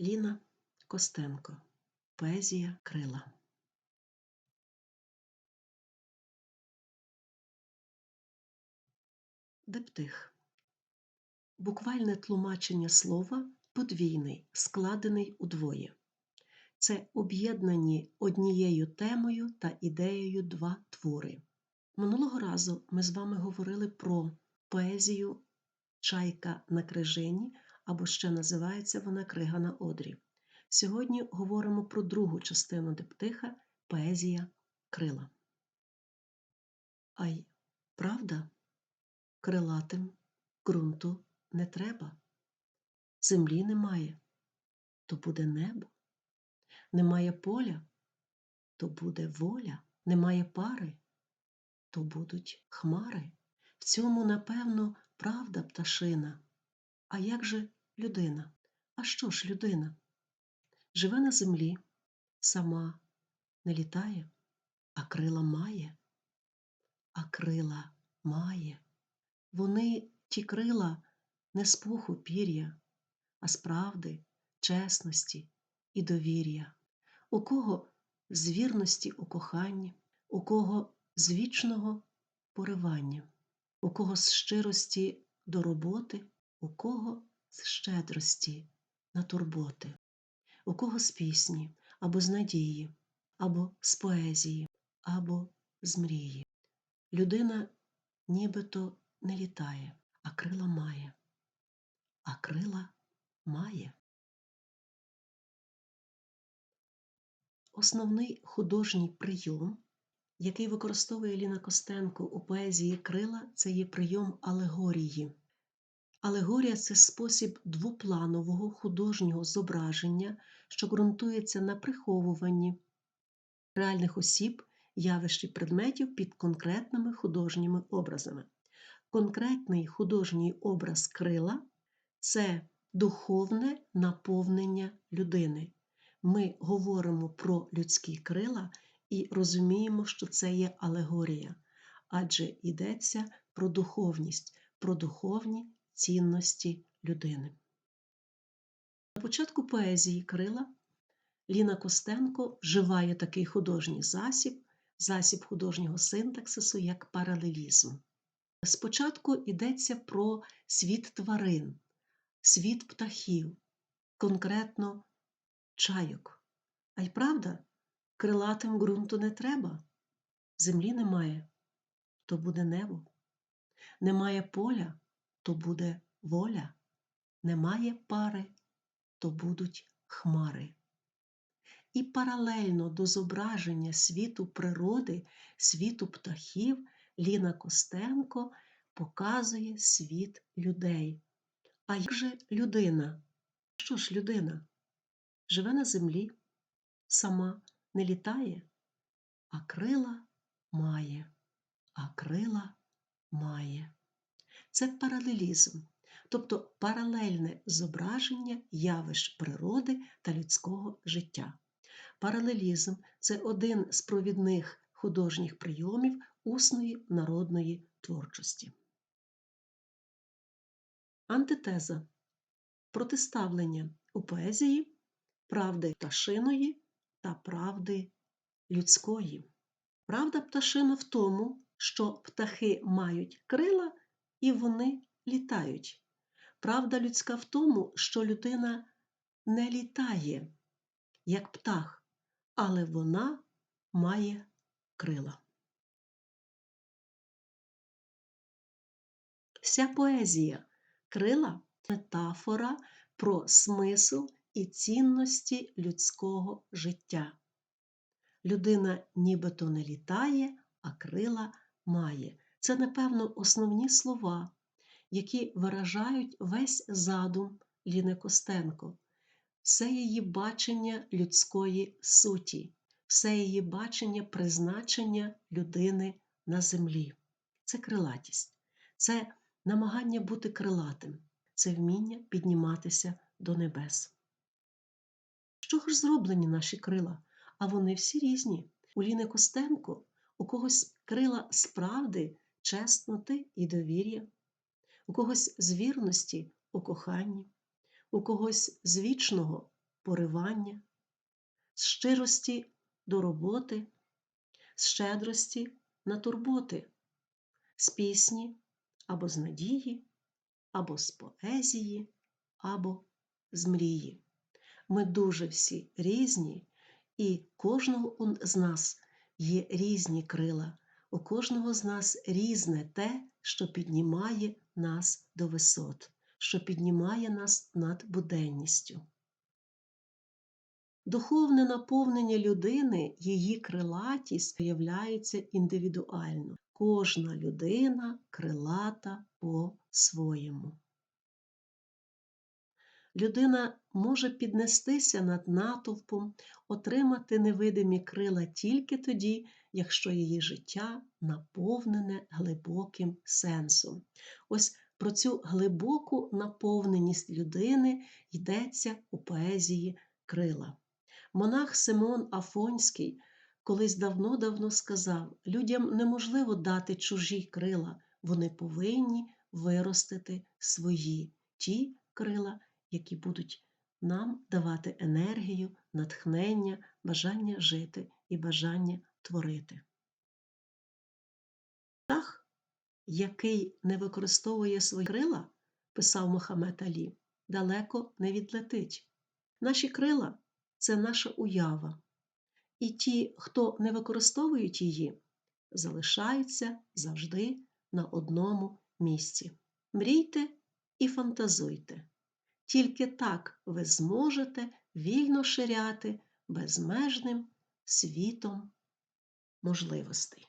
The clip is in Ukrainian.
Ліна Костенко. Поезія крила. Диптих. Буквальне тлумачення слова подвійний, складений удвоє. Це об'єднані однією темою та ідеєю два твори. Минулого разу ми з вами говорили про поезію Чайка на крижині або ще називається вона Крига на одрі. Сьогодні говоримо про другу частину диптиха Поезія крила. Ай, правда, крилатим ґрунту не треба. Землі немає, то буде небо. Немає поля, то буде воля, немає пари, то будуть хмари. В цьому, напевно, правда пташина. А як же людина? А що ж людина? Живе на землі, сама не літає, а крила має, а крила має. Вони ті крила не з пуху пір'я, а з правди, чесності і довір'я, у кого з вірності у коханні, у кого з вічного поривання, у кого з щирості до роботи, у кого з щедрості на турботи, у кого з пісні або з надії, або з поезії, або з мрії. Людина нібито не літає, а крила має, а крила має. Основний художній прийом, який використовує Ліна Костенко у поезії Крила, це є прийом алегорії. Алегорія це спосіб двопланового художнього зображення, що ґрунтується на приховуванні реальних осіб, явищ і предметів під конкретними художніми образами. Конкретний художній образ крила це духовне наповнення людини. Ми говоримо про людські крила і розуміємо, що це є алегорія, адже йдеться про духовність, про духовні цінності людини. На початку поезії Крила Ліна Костенко вживає такий художній засіб, засіб художнього синтаксису, як паралелізм. Спочатку йдеться про світ тварин, світ птахів, конкретно чайок. А й правда, крилатим ґрунту не треба, землі немає, то буде небо, немає поля, то буде воля, немає пари, то будуть хмари. І паралельно до зображення світу природи, світу птахів, Ліна Костенко показує світ людей. А як же людина? Що ж людина? Живе на землі, сама не літає, а крила має, а крила має. Це паралелізм, тобто паралельне зображення явищ природи та людського життя. Паралелізм це один з провідних художніх прийомів усної народної творчості. Антитеза протиставлення у поезії правди пташиної та правди людської. Правда пташина в тому, що птахи мають крила і вони літають. Правда людська в тому, що людина не літає, як птах, але вона має крила. Вся поезія крила метафора про смисл і цінності людського життя. Людина нібито не літає, а крила має. Це, напевно, основні слова, які виражають весь задум Ліни Костенко, все її бачення людської суті, все її бачення призначення людини на землі. Це крилатість, це намагання бути крилатим, це вміння підніматися до небес. Чого ж зроблені наші крила? А вони всі різні. У Ліни Костенко у когось крила справди, чесноти і довір'я, у когось з вірності у коханні, у когось з вічного поривання, з щирості до роботи, з щедрості на турботи, з пісні або з надії, або з поезії, або з мрії. Ми дуже всі різні, і кожного з нас є різні крила, у кожного з нас різне те, що піднімає нас до висот, що піднімає нас над буденністю. Духовне наповнення людини, її крилатість виявляється індивідуально. Кожна людина крилата по-своєму. Людина може піднестися над натовпом, отримати невидимі крила тільки тоді, якщо її життя наповнене глибоким сенсом. Ось про цю глибоку наповненість людини йдеться у поезії крила. Монах Симон Афонський колись давно-давно сказав: людям неможливо дати чужі крила, вони повинні виростити свої ті крила, які будуть нам давати енергію, натхнення, бажання жити і бажання творити. Птах, який не використовує свої крила, писав Мохамед Алі, далеко не відлетить. Наші крила це наша уява, і ті, хто не використовують її, залишаються завжди на одному місці. Мрійте і фантазуйте. Тільки так ви зможете вільно ширяти безмежним світом можливостей.